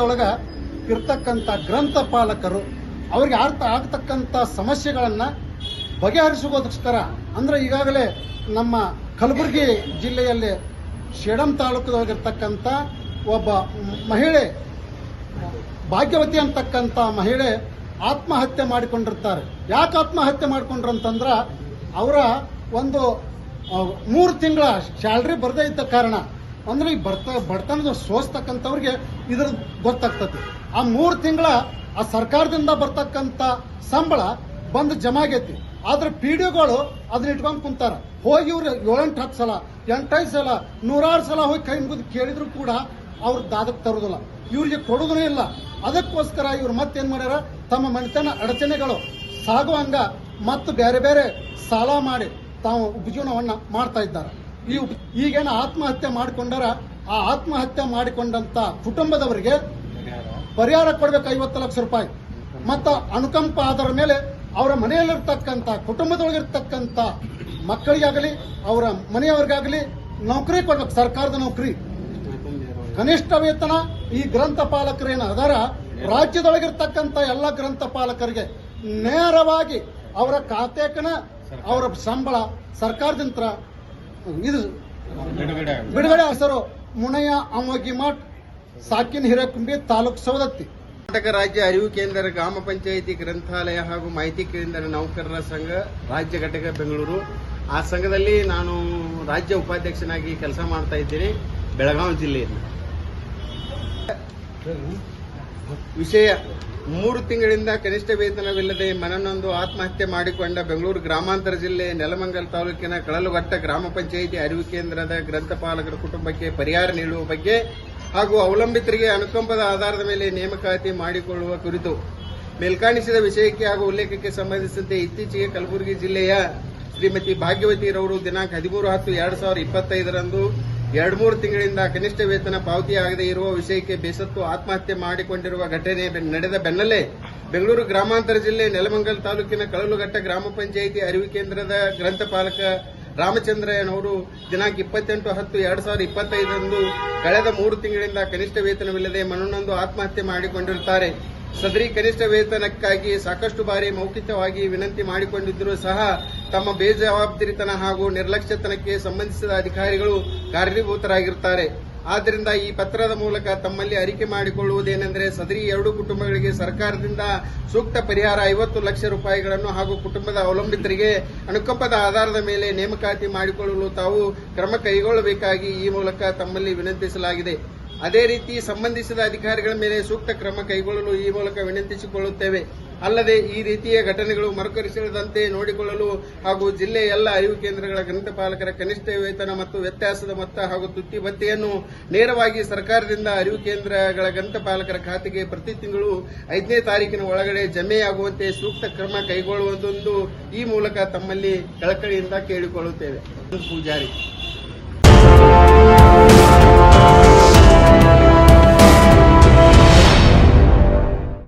ರಾಜ್ಯದೊಳಗ ಇರ್ತಕ್ಕಂಥ ಗ್ರಂಥಪಾಲಕರು ಅವ್ರಿಗೆ ಅರ್ಥ ಆಗ್ತಕ್ಕಂಥ ಸಮಸ್ಯೆಗಳನ್ನ ಬಗೆಹರಿಸುವುದಕ್ಕೋಸ್ಕರ, ಅಂದ್ರೆ ಈಗಾಗಲೇ ನಮ್ಮ ಕಲಬುರಗಿ ಜಿಲ್ಲೆಯಲ್ಲಿ ಶೇಡಂ ತಾಲೂಕದೊಳಗಿರ್ತಕ್ಕಂಥ ಒಬ್ಬ ಮಹಿಳೆ, ಭಾಗ್ಯವತಿ ಅಂತಕ್ಕಂಥ ಮಹಿಳೆ ಆತ್ಮಹತ್ಯೆ ಮಾಡಿಕೊಂಡಿರ್ತಾರೆ. ಯಾಕೆ ಆತ್ಮಹತ್ಯೆ ಮಾಡಿಕೊಂಡ್ರು ಅಂತಂದ್ರೆ ಅವರ ಒಂದು ಮೂರು ತಿಂಗಳ ಸ್ಯಾಲ್ರಿ ಬರದೇ ಇದ್ದ ಕಾರಣ ಅಂದ್ರೆ ಈ ಬರ್ತ ಬಡತನದ ಸೋಸ್ತಕ್ಕಂಥವ್ರಿಗೆ ಇದ್ರ ಗೊತ್ತಾಗ್ತದೆ. ಆ ಮೂರು ತಿಂಗಳ ಆ ಸರ್ಕಾರದಿಂದ ಬರ್ತಕ್ಕಂಥ ಸಂಬಳ ಬಂದು ಜಮಾ ಆಗೈತಿ. ಆದ್ರೆ ಪಿ ಡಿಗಳು ಅದನ್ನ ಇಟ್ಕೊಂಡು ಕುಂತಾರ. ಹೋಗಿ ಇವ್ರು ಏಳೆಂಟು, ಹತ್ತು ಸಲ, ಎಂಟೈದು ಸಲ, ನೂರಾರು ಸಲ ಹೋಗಿ ಕೈ ಮುಗಿದು ಕೇಳಿದ್ರು ಕೂಡ ಅವ್ರ ದಾದಕ್ಕೆ ತರುದಿಲ್ಲ. ಇವ್ರಿಗೆ ಕೊಡೋದೂ ಇಲ್ಲ. ಅದಕ್ಕೋಸ್ಕರ ಇವ್ರು ಮತ್ತೇನು ಮಾಡ್ಯಾರ? ತಮ್ಮ ಮನೆತನ ಅಡಚಣೆಗಳು ಸಾಗುವಂಗ ಮತ್ತು ಬೇರೆ ಬೇರೆ ಸಾಲ ಮಾಡಿ ತಾವು ಉಪಜೀವನವನ್ನ ಮಾಡ್ತಾ ಇದ್ದಾರೆ. ಈ ಈಗೇನು ಆತ್ಮಹತ್ಯೆ ಮಾಡಿಕೊಂಡಾರ ಆ ಆತ್ಮಹತ್ಯೆ ಮಾಡಿಕೊಂಡಂತ ಕುಟುಂಬದವರಿಗೆ ಪರಿಹಾರ ಕೊಡ್ಬೇಕು ಐವತ್ತು ಲಕ್ಷ ರೂಪಾಯಿ. ಮತ್ತು ಅನುಕಂಪ ಆಧಾರ ಮೇಲೆ ಅವರ ಮನೆಯಲ್ಲಿರ್ತಕ್ಕಂಥ, ಕುಟುಂಬದೊಳಗಿರ್ತಕ್ಕಂಥ ಮಕ್ಕಳಿಗಾಗಲಿ, ಅವರ ಮನೆಯವರಿಗಾಗಲಿ ನೌಕರಿ ಕೊಡ್ಬೇಕು, ಸರ್ಕಾರದ ನೌಕರಿ. ಕನಿಷ್ಠ ವೇತನ ಈ ಗ್ರಂಥಪಾಲಕರೇನು ಅದರ? ರಾಜ್ಯದೊಳಗಿರ್ತಕ್ಕಂಥ ಎಲ್ಲ ಗ್ರಂಥಪಾಲಕರಿಗೆ ನೇರವಾಗಿ ಅವರ ಖಾತೆಕನ ಅವರ ಸಂಬಳ, ಸರ್ಕಾರದಿಂದ ಇದು ಬಿಡುಗಡೆ ಹೆಸರು ಮುನಯ್ಯ ಅಮೋಗಿ ಮಠ ಸಾಕಿನ ಹಿರೇಕುಂಬಿ ತಾಲೂಕು ಸವದತ್ತಿ. ಕರ್ನಾಟಕ ರಾಜ್ಯ ಅರಿವು ಕೇಂದ್ರ ಗ್ರಾಮ ಪಂಚಾಯಿತಿ ಗ್ರಂಥಾಲಯ ಹಾಗೂ ಮಾಹಿತಿ ಕೇಂದ್ರ ನೌಕರರ ಸಂಘ ರಾಜ್ಯ ಘಟಕ ಬೆಂಗಳೂರು. ಆ ಸಂಘದಲ್ಲಿ ನಾನು ರಾಜ್ಯ ಉಪಾಧ್ಯಕ್ಷನಾಗಿ ಕೆಲಸ ಮಾಡ್ತಾ ಇದ್ದೀನಿ. ಬೆಳಗಾವಿ ಜಿಲ್ಲೆಯಲ್ಲಿ. ವಿಷಯ ಮೂರು ತಿಂಗಳಿಂದ ಕನಿಷ್ಠ ವೇತನವಿಲ್ಲದೆ ಮನನೊಂದು ಆತ್ಮಹತ್ಯೆ ಮಾಡಿಕೊಂಡ ಬೆಂಗಳೂರು ಗ್ರಾಮಾಂತರ ಜಿಲ್ಲೆ ನೆಲಮಂಗಲ ತಾಲೂಕಿನ ಕಳಲುಘಟ್ಟ ಗ್ರಾಮ ಪಂಚಾಯಿತಿ ಅರಿವು ಕೇಂದ್ರದ ಗ್ರಂಥಪಾಲಕರ ಕುಟುಂಬಕ್ಕೆ ಪರಿಹಾರ ನೀಡುವ ಬಗ್ಗೆ ಹಾಗೂ ಅವಲಂಬಿತರಿಗೆ ಅನುಕಂಪದ ಆಧಾರದ ಮೇಲೆ ನೇಮಕಾತಿ ಮಾಡಿಕೊಳ್ಳುವ ಕುರಿತು ಮೇಲ್ಕಾಣಿಸಿದ ವಿಷಯಕ್ಕೆ ಹಾಗೂ ಉಲ್ಲೇಖಕ್ಕೆ ಸಂಬಂಧಿಸಿದಂತೆ ಇತ್ತೀಚೆಗೆ ಕಲಬುರಗಿ ಜಿಲ್ಲೆಯ ಶ್ರೀಮತಿ ಭಾಗ್ಯವತಿರವರು ದಿನಾಂಕ ಹದಿಮೂರು ಹತ್ತು ಎರಡು ಸಾವಿರದ ಇಪ್ಪತ್ತೈದರಂದು ಎರಡು ಮೂರು ತಿಂಗಳಿಂದ ಕನಿಷ್ಠ ವೇತನ ಪಾವತಿಯಾಗದೇ ಇರುವ ವಿಷಯಕ್ಕೆ ಬೇಸತ್ತು ಆತ್ಮಹತ್ಯೆ ಮಾಡಿಕೊಂಡಿರುವ ಘಟನೆ ನಡೆದ ಬೆನ್ನಲ್ಲೇ ಬೆಂಗಳೂರು ಗ್ರಾಮಾಂತರ ಜಿಲ್ಲೆ ನೆಲಮಂಗಲ ತಾಲೂಕಿನ ಕಳಲುಘಟ್ಟ ಗ್ರಾಮ ಪಂಚಾಯಿತಿ ಅರಿವು ಕೇಂದ್ರದ ಗ್ರಂಥಪಾಲಕ ರಾಮಚಂದ್ರಯ್ಯನವರು ದಿನಾಂಕ ಇಪ್ಪತ್ತೆಂಟು ಹತ್ತು ಎರಡು ಸಾವಿರದ ಇಪ್ಪತ್ತೈದರಂದು ಕಳೆದ ಮೂರು ತಿಂಗಳಿಂದ ಕನಿಷ್ಠ ವೇತನವಿಲ್ಲದೆ ಮನನೊಂದು ಆತ್ಮಹತ್ಯೆ ಮಾಡಿಕೊಂಡಿರುತ್ತಾರೆ. ಸದರಿ ಕನಿಷ್ಠ ವೇತನಕ್ಕಾಗಿ ಸಾಕಷ್ಟು ಬಾರಿ ಮೌಖಿಕವಾಗಿ ವಿನಂತಿ ಮಾಡಿಕೊಂಡಿದ್ದರೂ ಸಹ ತಮ್ಮ ಬೇಜವಾಬ್ದಾರಿತನ ಹಾಗೂ ನಿರ್ಲಕ್ಷ್ಯತನಕ್ಕೆ ಸಂಬಂಧಿಸಿದ ಅಧಿಕಾರಿಗಳು ಕಾರ್ಯಭೂತರಾಗಿರುತ್ತಾರೆ ಆದ್ದರಿಂದ ಈ ಪತ್ರದ ಮೂಲಕ ತಮ್ಮಲ್ಲಿ ಅರಿಕೆ ಮಾಡಿಕೊಳ್ಳುವುದೇನೆಂದರೆ ಸದರಿ ಎರಡು ಕುಟುಂಬಗಳಿಗೆ ಸರ್ಕಾರದಿಂದ ಸೂಕ್ತ ಪರಿಹಾರ ಐವತ್ತು ಲಕ್ಷ ರೂಪಾಯಿಗಳನ್ನು ಹಾಗೂ ಕುಟುಂಬದ ಅವಲಂಬಿತರಿಗೆ ಅನುಕಂಪದ ಆಧಾರದ ಮೇಲೆ ನೇಮಕಾತಿ ಮಾಡಿಕೊಳ್ಳಲು ತಾವು ಕ್ರಮ ಕೈಗೊಳ್ಳಬೇಕಾಗಿ ಈ ಮೂಲಕ ತಮ್ಮಲ್ಲಿ ವಿನಂತಿಸಲಾಗಿದೆ. ಅದೇ ರೀತಿ ಸಂಬಂಧಿಸಿದ ಅಧಿಕಾರಿಗಳ ಮೇಲೆ ಸೂಕ್ತ ಕ್ರಮ ಕೈಗೊಳ್ಳಲು ಈ ಮೂಲಕ ವಿನಂತಿಸಿಕೊಳ್ಳುತ್ತೇವೆ. ಅಲ್ಲದೆ ಈ ರೀತಿಯ ಘಟನೆಗಳು ಮರುಕರಿಸದಂತೆ ನೋಡಿಕೊಳ್ಳಲು ಹಾಗೂ ಜಿಲ್ಲೆಯ ಎಲ್ಲ ಅರಿವು ಕೇಂದ್ರಗಳ ಗ್ರಂಥಪಾಲಕರ ಕನಿಷ್ಠ ವೇತನ ಮತ್ತು ವ್ಯತ್ಯಾಸದ ಮೊತ್ತ ಹಾಗೂ ತುಟ್ಟಿ ಭತ್ಯೆಯನ್ನು ನೇರವಾಗಿ ಸರ್ಕಾರದಿಂದ ಅರಿವು ಕೇಂದ್ರಗಳ ಗ್ರಂಥಪಾಲಕರ ಖಾತೆಗೆ ಪ್ರತಿ ತಿಂಗಳು ಐದನೇ ತಾರೀಕಿನ ಒಳಗಡೆ ಜಮೆಯಾಗುವಂತೆ ಸೂಕ್ತ ಕ್ರಮ ಕೈಗೊಳ್ಳುವುದೊಂದು ಈ ಮೂಲಕ ತಮ್ಮಲ್ಲಿ ಕಳಕಳಿಯಿಂದ ಕೇಳಿಕೊಳ್ಳುತ್ತೇವೆ. ಪೂಜಾರಿ.